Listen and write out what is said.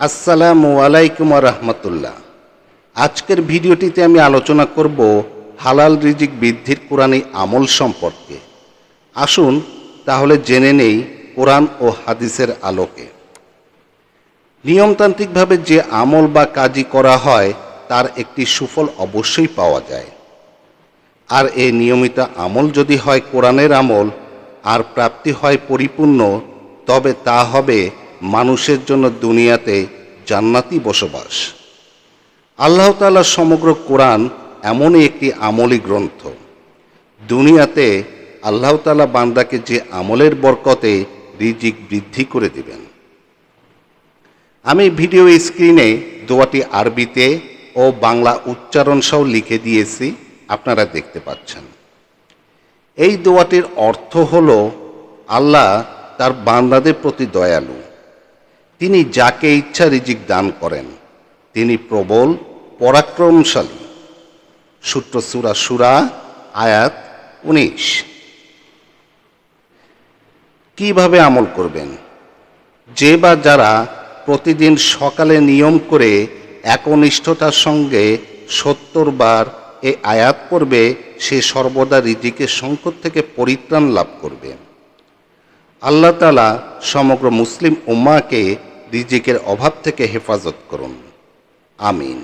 আসসালামু আলাইকুম রহমতুল্লাহ। আজকের ভিডিওটিতে আমি আলোচনা করব হালাল রিজিক বৃদ্ধির কোরআনী আমল সম্পর্কে। আসুন তাহলে জেনে নেই কোরআন ও হাদিসের আলোকে। নিয়মতান্ত্রিকভাবে যে আমল বা কাজই করা হয়, তার একটি সুফল অবশ্যই পাওয়া যায়। আর এই নিয়মিত আমল যদি হয় কোরআনের আমল, আর প্রাপ্তি হয় পরিপূর্ণ, তবে তা হবে মানুষের জন্য দুনিয়াতে জান্নাতি বসবাস। আল্লাহ তাআলা সমগ্র কোরআন এমনই একটি আমলি গ্রন্থ। দুনিয়াতে আল্লাহ তাআলা বান্দাকে যে আমলের বরকতে রিজিক বৃদ্ধি করে দিবেন। আমি ভিডিও স্ক্রিনে দোয়াটি আরবিতে ও বাংলা উচ্চারণ সহ লিখে দিয়েছি, আপনারা দেখতে পাচ্ছেন। এই দোয়াটির অর্থ হল, আল্লাহ তার বান্দাদের প্রতি দয়ালু। তিনি যাকে ইচ্ছা রিজিক দান করেন, তিনি প্রবল, পরাক্রমশালী। সূত্র সুরা সুরা, আয়াত উনিশ। কীভাবে আমল করবেন? যে বা যারা প্রতিদিন সকালে নিয়ম করে একনিষ্ঠতার সঙ্গে সত্তর বার এ আয়াত করবে সে সর্বদা রিজিকের সংকট থেকে পরিত্রাণ লাভ করবে। আল্লাহ তালা সমগ্র মুসলিম উম্মাকে রিজিকের অভাব থেকে হেফাজত করুন। আমিন।